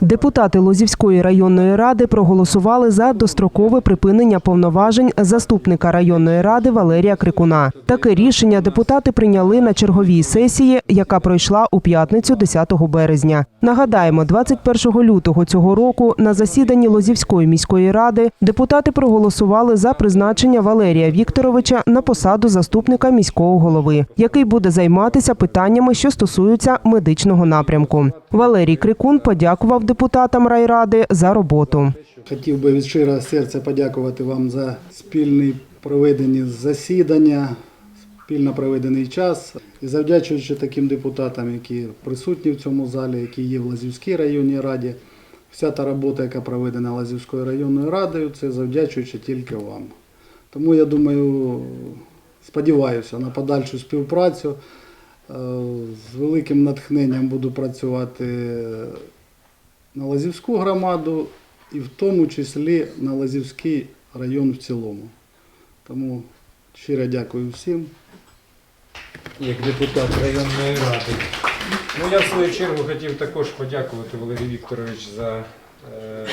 Депутати Лозівської районної ради проголосували за дострокове припинення повноважень заступника районної ради Валерія Крикуна. Таке рішення депутати прийняли на черговій сесії, яка пройшла у п'ятницю 10 березня. Нагадаємо, 21 лютого цього року на засіданні Лозівської міської ради депутати проголосували за призначення Валерія Вікторовича на посаду заступника міського голови, який буде займатися питаннями, що стосуються медичного напрямку. Валерій Крикун подякував депутатам райради за роботу. Хотів би від щирого серця подякувати вам за спільні проведені засідання, спільно проведений час. І завдячуючи таким депутатам, які присутні в цьому залі, які є в Лазівській районній раді, вся та робота, яка проведена Лазівською районною радою, це завдячуючи тільки вам. Тому я думаю, сподіваюся на подальшу співпрацю. Е, З великим натхненням буду працювати на Лазівську громаду і в тому числі на Лазівський район в цілому. Тому щиро дякую всім. як депутат районної ради. Ну, я в свою чергу хотів також подякувати Валерію Вікторович за е,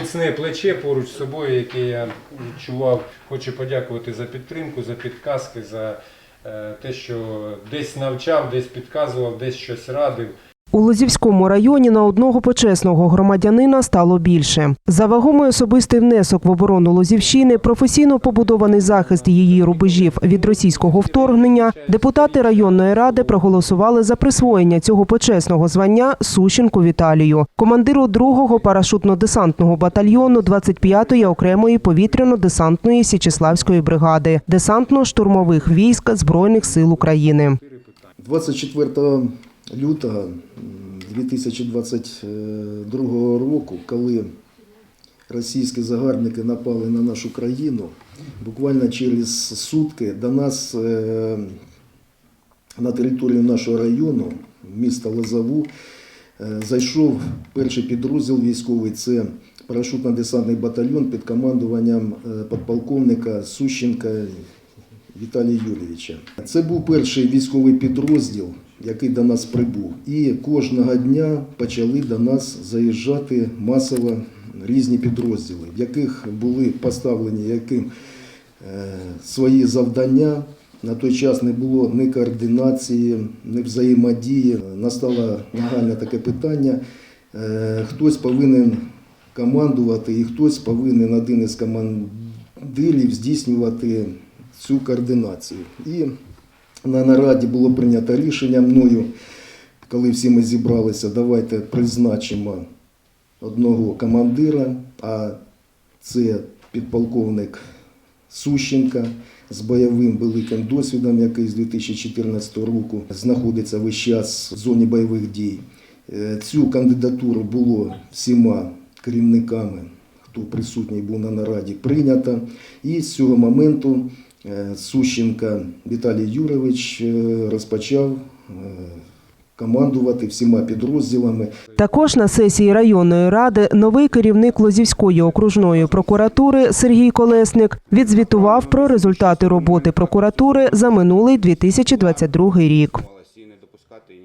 міцне плече поруч з собою, яке я відчував. Хочу подякувати за підтримку, за підказки, за е, те, що десь навчав, десь підказував, десь щось радив. У Лозівському районі на одного почесного громадянина стало більше. За вагомий особистий внесок в оборону Лозівщини, професійно побудований захист її рубежів від російського вторгнення, депутати районної ради проголосували за присвоєння цього почесного звання Сущенку Віталію, командиру 2-го парашутно-десантного батальйону 25-ї окремої повітряно-десантної Січеславської бригади, десантно-штурмових військ Збройних сил України. 24 лютого м, 2022 року, коли російські загарбники напали на нашу країну, буквально через сутки до нас е, на територію нашого району, міста Лозову, е, зайшов перший підрозділ військовий. Це парашютно-десантний батальйон під командуванням е, подполковника Сущенка Віталія Юрійовича. Це був перший військовий підрозділ, який до нас прибув. І кожного дня почали до нас заїжджати масово різні підрозділи, в яких були поставлені яким е, свої завдання. На той час не було ні координації, ні взаємодії. Настало нагальне таке питання. Е, Хтось повинен командувати і хтось повинен один із командирів здійснювати цю координацію. І на нараді було прийнято рішення мною, коли всі ми зібралися, давайте призначимо одного командира, а це підполковник Сущенка з бойовим великим досвідом, який з 2014 року знаходиться весь час в зоні бойових дій. Е, Цю кандидатуру було всіма керівниками, хто присутній був на нараді, прийнято. І з цього моменту Сущенка Віталій Юрович е, розпочав е, командувати всіма підрозділами. Також на сесії районної ради новий керівник Лозівської окружної прокуратури Сергій Колесник відзвітував про результати роботи прокуратури за минулий 2022 рік.